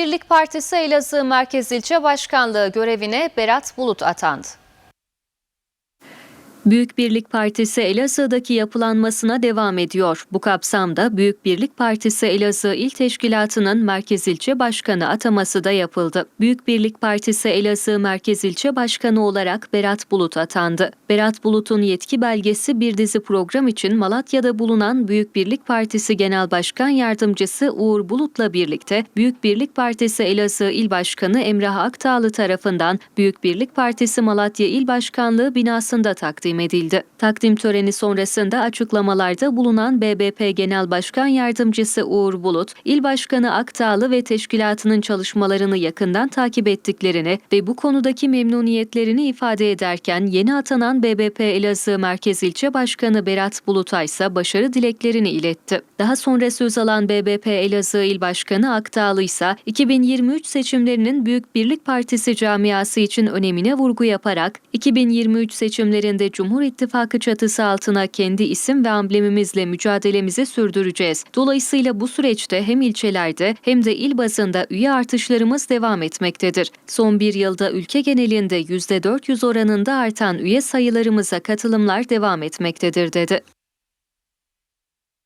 Birlik Partisi Elazığ Merkez İlçe Başkanlığı görevine Berat Bulut atandı. Büyük Birlik Partisi Elazığ'daki yapılanmasına devam ediyor. Bu kapsamda Büyük Birlik Partisi Elazığ İl Teşkilatı'nın Merkez İlçe Başkanı ataması da yapıldı. Büyük Birlik Partisi Elazığ Merkez İlçe Başkanı olarak Berat Bulut atandı. Berat Bulut'un yetki belgesi bir dizi program için Malatya'da bulunan Büyük Birlik Partisi Genel Başkan Yardımcısı Uğur Bulut'la birlikte Büyük Birlik Partisi Elazığ İl Başkanı Emrah Aktağlı tarafından Büyük Birlik Partisi Malatya İl Başkanlığı binasında takdim edildi. Takdim töreni sonrasında açıklamalarda bulunan BBP Genel Başkan Yardımcısı Uğur Bulut, İl Başkanı Aktağlı ve teşkilatının çalışmalarını yakından takip ettiklerini ve bu konudaki memnuniyetlerini ifade ederken yeni atanan BBP Elazığ Merkez İlçe Başkanı Berat Bulut'a ise başarı dileklerini iletti. Daha sonra söz alan BBP Elazığ İl Başkanı Aktağlı ise 2023 seçimlerinin Büyük Birlik Partisi camiası için önemine vurgu yaparak 2023 seçimlerinde Cumhur İttifakı çatısı altına kendi isim ve amblemimizle mücadelemizi sürdüreceğiz. Dolayısıyla bu süreçte hem ilçelerde hem de il bazında üye artışlarımız devam etmektedir. Son bir yılda ülke genelinde %400 oranında artan üye sayılarımıza katılımlar devam etmektedir dedi.